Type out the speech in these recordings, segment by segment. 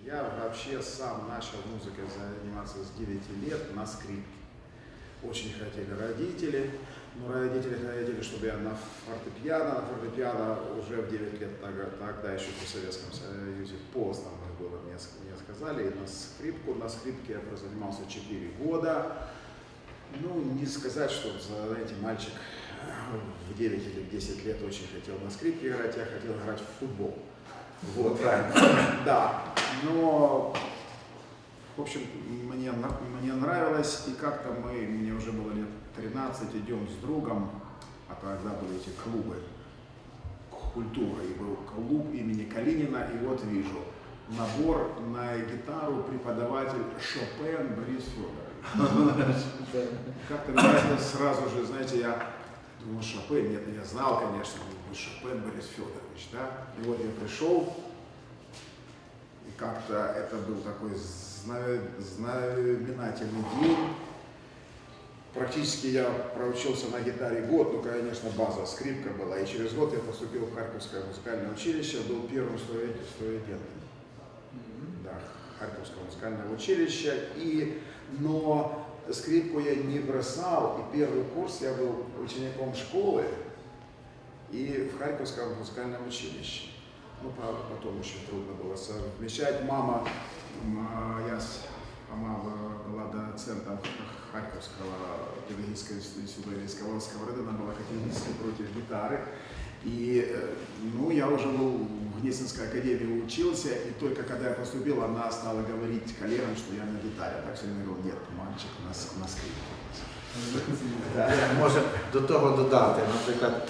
Я вообще сам начал музыкой заниматься с 9 лет на скрипке. Очень хотели родители, но родители хотели, чтобы я на фортепиано, на фортепиано уже в 9 лет, тогда, тогда еще при Советском Союзе поздно было, мне, мне сказали, и на скрипку, на скрипке я прозанимался 4 года. Ну, не сказать, что, знаете, мальчик в 9 или в 10 лет очень хотел на скрипке играть, я хотел играть в футбол. Вот, да. Но, в общем, мне, мне нравилось, и как-то мы, мне уже было лет 13, идем с другом, а тогда были эти клубы культуры, и был клуб имени Калинина, и вот вижу, набор на гитару преподаватель Шопен Борис Федорович. Как-то сразу же, знаете, я думал, Шопен, нет, я знал, конечно, думаю, Шопен Борис Федорович, да. И вот я пришел, и как-то это был такой зна- знаменательный день. Практически я проучился на гитаре год, ну, конечно, база, скрипка была. И через год я поступил в Харьковское музыкальное училище, был первым студент- студентом да, Харьковского музыкального училища. И, но скрипку я не бросал, и первый курс я был учеником школы и в Харьковском музыкальном училище. Ну, правда, потом очень трудно было совмещать. Мама, м, а, я с- мама была доцентом Харьковского педагогического института еврейского Сковородина, была категорически против гитары. И, э, ну, я уже был в Гнесинской академии учился, и только когда я поступил, она стала говорить коллегам, что я на гитаре. Так все говорил, нет, мальчик, на, на скрипке. Може до того додати, наприклад,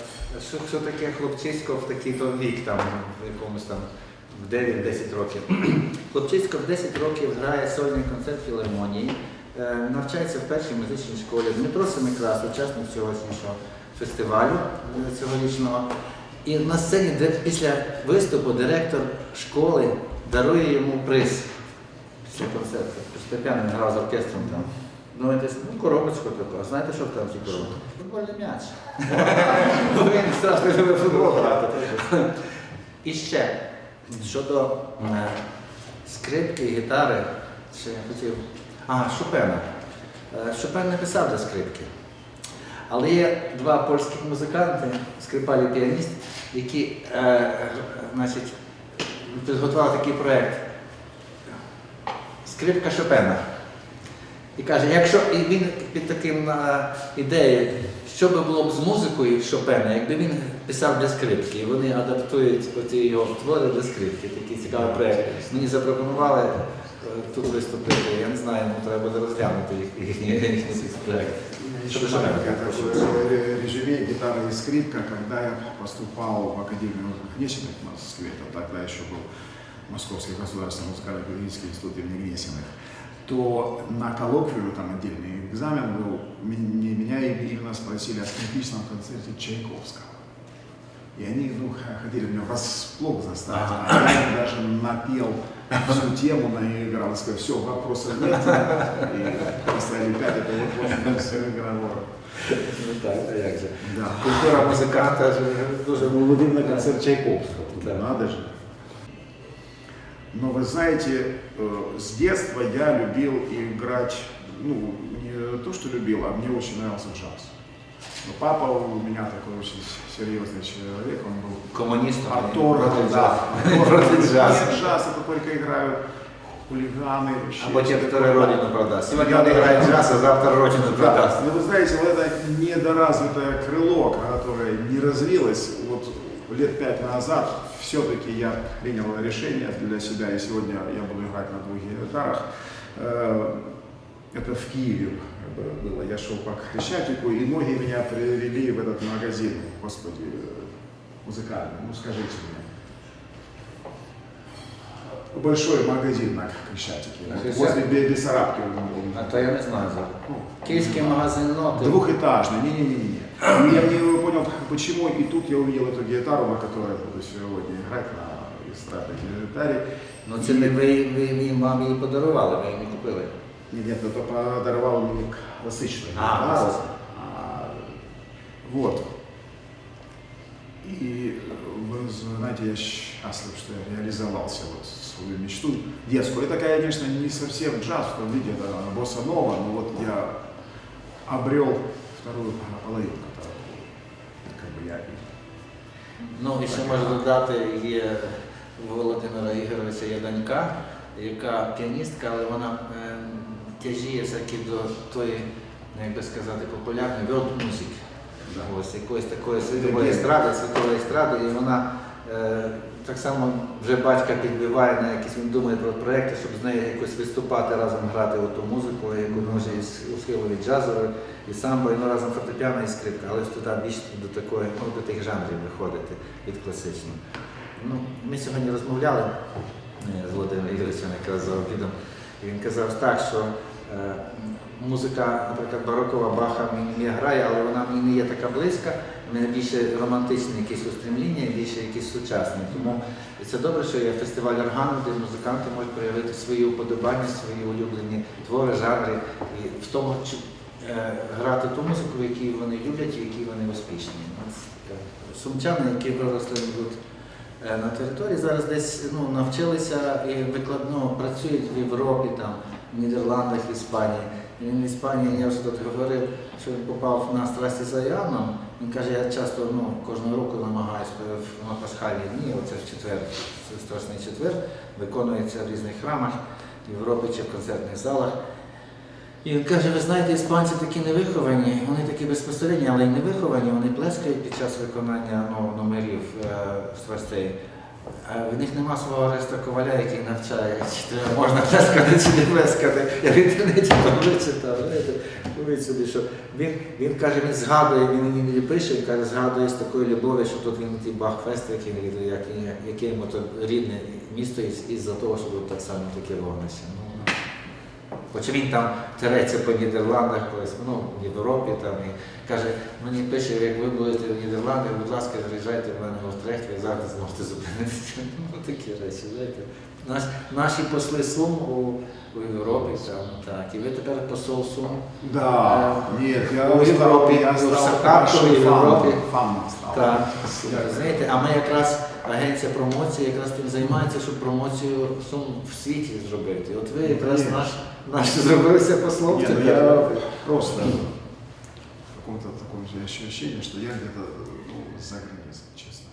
що, що таке хлопчисько в такий-то вік, там, в якомусь там в 9-10 років. Хлопчисько в 10 років грає сольний концерт філармонії, е, навчається в першій музичній школі. Дмитро Семикрас, учасник сьогоднішнього фестивалю е, цьогорічного. І на сцені, де після виступу директор школи дарує йому приз після концерту. Фортепіано грав з оркестром там. Ну, ну, коробочку таку. А знаєте, що в там в тій коробці? Футбольний м'яч. Бо він страшно любить футбол грати. І ще щодо е, скрипки гітари, ще я хотів. А, Шопена. Е, Шопен не писав для скрипки. Але є два польських музиканти, скрипаль і піаніст, які е, значить, підготували такий проєкт. Скрипка Шопена. І каже, якщо і він під таким е, ідеєю, що би було б з музикою Шопена, якби він писав для скрипки, і вони адаптують оці його твори для скрипки, такий цікавий проєкт. Мені запропонували е, тут виступити, я не знаю, ну треба буде розглянути їхній проєкт. Еще Что-то маленькое Шопена. такое ре- резюме гитара и скрипка, когда я поступал в Академию Гнесиных в Москве, это тогда еще был Московский государственный музыкально-педагогический институт имени Гнесиных, то на коллоквию, там отдельный экзамен был, ме- меня именно спросили о скрипичном концерте Чайковского. И они ну, хотели меня врасплох заставить, а я даже напел всю тему, наиграл, и сказал, все, вопросов нет. И после Олимпиады это вот вот все разговор. Ну так, а як же. Да. Культура музиканта дуже вот именно концерт Чайковского. Да. Надо же. Но вы знаете, э, с детства я любил играть, ну, не то, что любил, а мне очень нравился джаз. Но папа у меня такой очень серьезный человек, он был комуністом. Артур, проти да. джазу. Проти джазу. Нет, джаз, это только играют хулиганы. вообще, Або ті, всё хто такое. родину продасть. Сьогодні він грає джаз, а завтра родину Да, продасть. но вы знаете, вот это недоразвитое крыло, которое не развилось, вот лет пять назад все-таки я принял решение для себя, и сегодня я буду играть на двух гитарах. Э, Это в Киеве было. Я шел по Крещатику, и ноги меня привели в этот магазин, господи, э, музыкальный, ну скажите мне. Большой магазин на Крещатике, На вот Крещатике? возле Бе- Бессарабки. он был. А то я не знаю. Ну, Київський магазин ноти. Двухэтажный, не-не-не. Я не понял, почему, и тут я увидел эту гитару, на которой я буду сегодня играть на эстрадной гитаре. Ну це не ви, ви, ви вам її подарували, ви її не купили. Нет, нет, это подаровал мне классичную А, гитару. классичную. А, Вот. И знаете, я счастлив, что я реализовал себе вот свою мечту детскую. Это, конечно, не совсем джаз в том виде, это босса нова, но вот я обрел вторую половину, которую как бы я и Ну і ще можу додати, є у Володимира Ігоровича є донька, яка піаністка, але вона е, тяжіє всякі до тої, ну, як би сказати, популярної world music. Ось якоїсь такої світової естради, світової естради, і вона е, так само вже батька підбиває на якісь, він думає про проекти, щоб з нею якось виступати разом грати оту музику, яку може і с- ухилові джазові, і самбо, і ну, разом фортепіано і скрипка, але туди більш до такої, ну, до тих жанрів виходити від класичного. Ну, ми сьогодні розмовляли е, з Володимиром Ігоровичем якраз за обідом, і він казав так, що музика, наприклад, барокова Баха мені грає, але вона мені не є така близька, в мене більше романтичні якісь устремління, більше якісь сучасні. Тому це добре, що є фестиваль органу, де музиканти можуть проявити свої уподобання, свої улюблені твори, жанри, і в тому чи, е, грати ту музику, в якій вони люблять і в вони успішні. Сумчани, які виросли тут е, на території, зараз десь ну, навчилися і викладно працюють в Європі, там, в Нідерландах, Іспанії. І Він в Іспанії, я вже тут говорив, що він попав на страсті за Іоанном. Він каже, я часто ну, кожного року намагаюся на пасхальні дні, оце в четвер, це страшний четвер, виконується в різних храмах в Європі чи в концертних залах. І він каже, ви знаєте, іспанці такі невиховані, вони такі безпосередні, але й невиховані, вони плескають під час виконання ну, номерів е, страстей. А в них нема свого Ареста Коваля, який навчає, чи можна плескати, чи не плескати. Я в інтернеті там вичитав, собі, що він, він каже, він згадує, він іноді пише, він каже, згадує з такою любов'ю, що тут він ті бахфести, які він- як, яке йому рідне місто із- із-за того, що тут так само таке вогнище. Хоча він там тереться по Нідерландах, ну, в Європі там, і каже, мені пише, як ви будете в Нідерландах, будь ласка, приїжджайте в мене в Утрехт, ви завжди зможете зупинитися. Ну, такі речі, знаєте. Наш, наші посли Сум у, у Європі, там, так. І ви тепер посол Сум. Да, нет, я в стал, Европе, я в стал Саакашвилі, большим в фаном, фаном стал. Так, знаєте, а ми якраз агенція промоції якраз тим займається, щоб промоцію Сум в світі зробити. От ви якраз Конечно. наш, наш зробилися послом. Нет, ну я просто в каком-то таком же ощущении, что я где-то ну, за границей, честно.